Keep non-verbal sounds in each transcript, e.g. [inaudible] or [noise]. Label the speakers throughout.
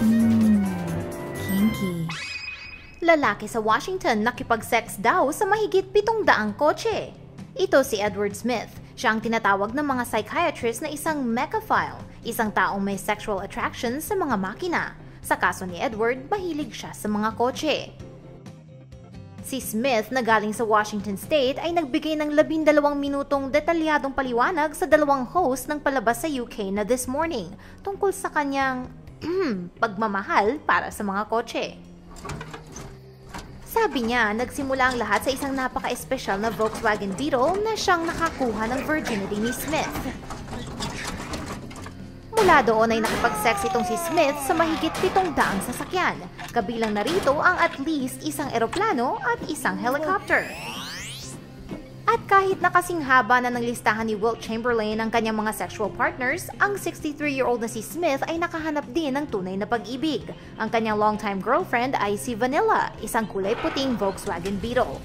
Speaker 1: Mmm, kinky.
Speaker 2: Lalaki sa Washington nakipag-sex daw sa mahigit pitong daang kotse. Ito si Edward Smith. Siya ang tinatawag ng mga psychiatrist na isang mechaphile, isang taong may sexual attraction sa mga makina. Sa kaso ni Edward, mahilig siya sa mga kotse. Si Smith na galing sa Washington State ay nagbigay ng labindalawang minutong detalyadong paliwanag sa dalawang host ng palabas sa UK na This Morning tungkol sa kanyang [clears throat] pagmamahal para sa mga kotse. Sabi niya, nagsimula ang lahat sa isang napaka-espesyal na Volkswagen Beetle na siyang nakakuha ng virginity ni Smith. Mula doon ay nakipag-sex itong si Smith sa mahigit pitong daang sasakyan. Kabilang na rito ang at least isang eroplano at isang helicopter. At kahit nakasing haba na ng listahan ni Wilt Chamberlain ang kanyang mga sexual partners, ang 63-year-old na si Smith ay nakahanap din ng tunay na pag-ibig. Ang kanyang longtime girlfriend ay si Vanilla, isang kulay puting Volkswagen Beetle.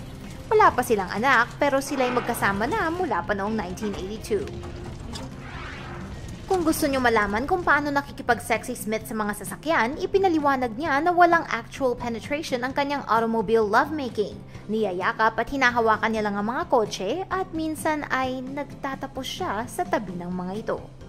Speaker 2: Wala pa silang anak pero sila'y magkasama na mula pa noong 1982. Gusto nyo malaman kung paano nakikipag-sex si Smith sa mga sasakyan, ipinaliwanag niya na walang actual penetration ang kanyang automobile lovemaking. Niyayakap at hinahawakan niya lang ang mga kotse at minsan ay nagtatapos siya sa tabi ng mga ito.